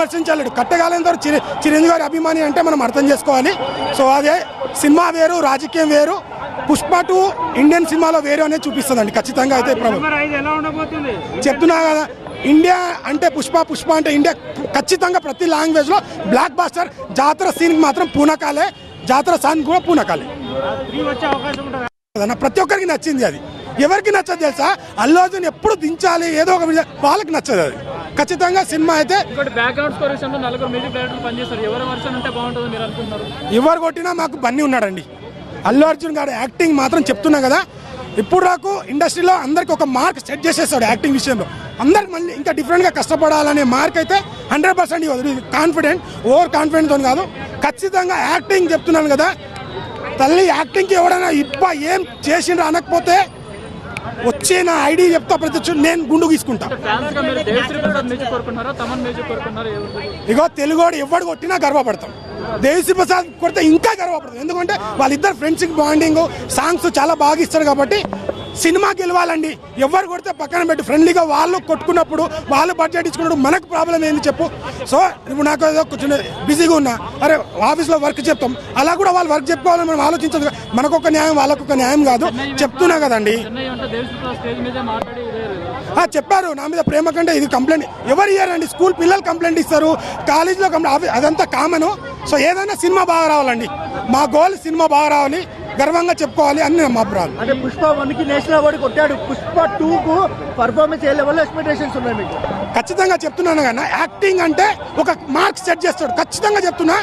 విమర్శించలేడు. కట్టగాలంతో చిరి చిరంజీవి గారి అభిమాని అంటే మనం అర్థం చేసుకోవాలి. సో అదే సినిమా వేరు రాజకీయం వేరు పుష్ప టూ ఇండియన్ సినిమాలో వేరు అనేది చూపిస్తుందండి. ఖచ్చితంగా అయితే చెప్తున్నా కదా ఇండియా అంటే పుష్ప పుష్ప అంటే ఇండియా. ఖచ్చితంగా ప్రతి లాంగ్వేజ్లో బ్లాక్ బాస్టర్ జాతర సీన్ మాత్రం పూనకాలే జాతర సాంగ్ కూడా పూనకాలే. ప్రతి ఒక్కరికి నచ్చింది అది. ఎవరికి నచ్చదు తెలుసా? అల్లు అర్జున్ ఎప్పుడు దించాలి ఏదో ఒక విధంగా వాళ్ళకి నచ్చదు అది. ఖచ్చితంగా సినిమా అయితే ఎవరి కొట్టినా మాకు బన్నీ ఉన్నాడండి. అల్లు అర్జున్ గారి యాక్టింగ్ మాత్రం చెప్తున్నా కదా ఇప్పుడు నాకు ఇండస్ట్రీలో అందరికి ఒక మార్క్ సెట్ చేసేస్తాడు యాక్టింగ్ విషయంలో. అందరికి మళ్ళీ ఇంకా డిఫరెంట్గా కష్టపడాలనే మార్క్ అయితే హండ్రెడ్ పర్సెంట్ ఇవ్వదు. కాన్ఫిడెంట్ ఓవర్ కాన్ఫిడెంట్తో కాదు. ఖచ్చితంగా యాక్టింగ్ చెప్తున్నాను కదా తల్లి యాక్టింగ్కి ఎవడైనా ఇప్ప ఏం చేసిండ్రు అనకపోతే వచ్చే నా ఐడి చెప్తా ప్రతి నేను గుండు తీసుకుంటా ఇగో తెలుగోడు ఎవడు కొట్టినా గర్వపడతాం. దేవిశ్రీ ప్రసాద్ కొడితే ఇంకా గర్వపడతాం. ఎందుకంటే వాళ్ళిద్దరు ఫ్రెండ్స్కి బాండింగ్ సాంగ్స్ చాలా బాగా ఇస్తారు కాబట్టి సినిమా గెలవాలండి. ఎవరు కొడితే పక్కన పెట్టి ఫ్రెండ్లీగా వాళ్ళు కొట్టుకున్నప్పుడు వాళ్ళు బడ్జెట్ ఇచ్చుకున్నప్పుడు మనకు ప్రాబ్లం ఏంది చెప్పు. సో ఇప్పుడు నాకు ఏదో కొంచెం బిజీగా ఉన్నా. అరే ఆఫీస్లో వర్క్ చెప్తాం అలా కూడా వాళ్ళు వర్క్ చెప్పుకోవాలని మనం ఆలోచించదు మనకొక న్యాయం వాళ్ళకొక న్యాయం కాదు. చెప్తున్నా కదండి. చెప్పారు. నా మీద ప్రేమ కంటే ఇది కంప్లైంట్ ఎవరు ఇయ్యారండి? స్కూల్ పిల్లలు కంప్లైంట్ ఇస్తారు. కాలేజీలో కంప్లైంట్ అదంతా కామన్ సో ఏదైనా సినిమా బాగా రావాలండి. మా గోల్ సినిమా బాగా రావాలి. గర్వంగా చెప్పుకోవాలి అని మా అభిప్రాయం. అంటే పుష్ప వన్కి నేషనల్ అవార్డు కొట్టాడు. పుష్ప టూ కు పర్ఫార్మెన్స్ ఏ లెవెల్ ఎక్స్పెక్టేషన్స్ ఉన్నాయి మీకు? ఖచ్చితంగా చెప్తున్నాను కన్నా యాక్టింగ్ అంటే ఒక మార్క్ సెట్ చేస్తాడు. ఖచ్చితంగా చెప్తున్నా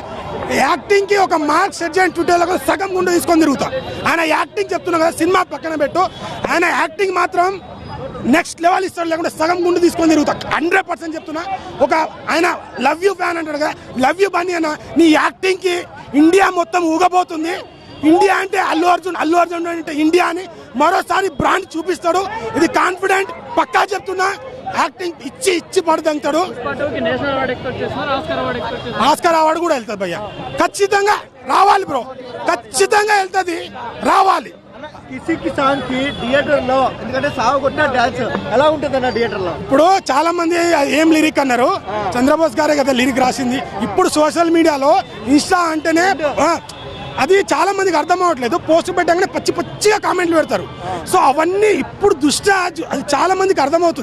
యాక్టింగ్కి ఒక మార్క్ సెట్ చేయని ట్విట్టర్లో సగం గుండు తీసుకొని తిరుగుతా. ఆయన యాక్టింగ్ చెప్తున్నా కదా సినిమా పక్కన పెట్టు. ఆయన యాక్టింగ్ మాత్రం నెక్స్ట్ లెవెల్ ఇస్తాడు లేకుంటే సగం గుండు తీసుకొని తిరుగుతా. హండ్రెడ్ పర్సెంట్ చెప్తున్నా. ఒక ఆయన లవ్ యూ ఫ్యాన్ అంటాడు కదా లవ్ యూ బన్నీ అన్న నీ యాక్టింగ్కి ఇండియా మొత్తం ఊగబోతుంది. ఇండియా అంటే అల్లు అర్జున్ అల్లు అర్జున్ అంటే ఇండియా అని మరోసారి బ్రాండ్ చూపిస్తాడు. ఇది కాన్ఫిడెంట్ పక్కా చెప్తున్నా. యాక్టింగ్ ఇచ్చి ఇచ్చి పడుతుంటాడు పాటోకి నేషనల్ అవార్డు ఎక్స్పెక్ట్ చేస్తున్నారు ఆస్కార్ అవార్డు కూడా వెళ్తుంది భయ్య. ఖచ్చితంగా రావాలి బ్రో. ఖచ్చితంగా వెళ్తుంది. రావాలి. కిసికి సాంగ్కి థియేటర్లో ఎందుకంటే సాగు కొట్టిన డాన్స్ ఎలా ఉంటుంది అన్న థియేటర్లో ఇప్పుడు చాలా మంది ఏం లిరిక్ అన్నారు? చంద్రబోస్ గారే కదా లిరిక్ రాసింది. ఇప్పుడు సోషల్ మీడియాలో ఇన్స్టా అంటేనే అది చాలా మందికి అర్థం అవ్వట్లేదు. పోస్ట్ పెట్టగానే పచ్చి పచ్చిగా కామెంట్లు పెడతారు. సో అవన్నీ ఇప్పుడు దుష్ట అది చాలా మందికి అర్థమవుతుంది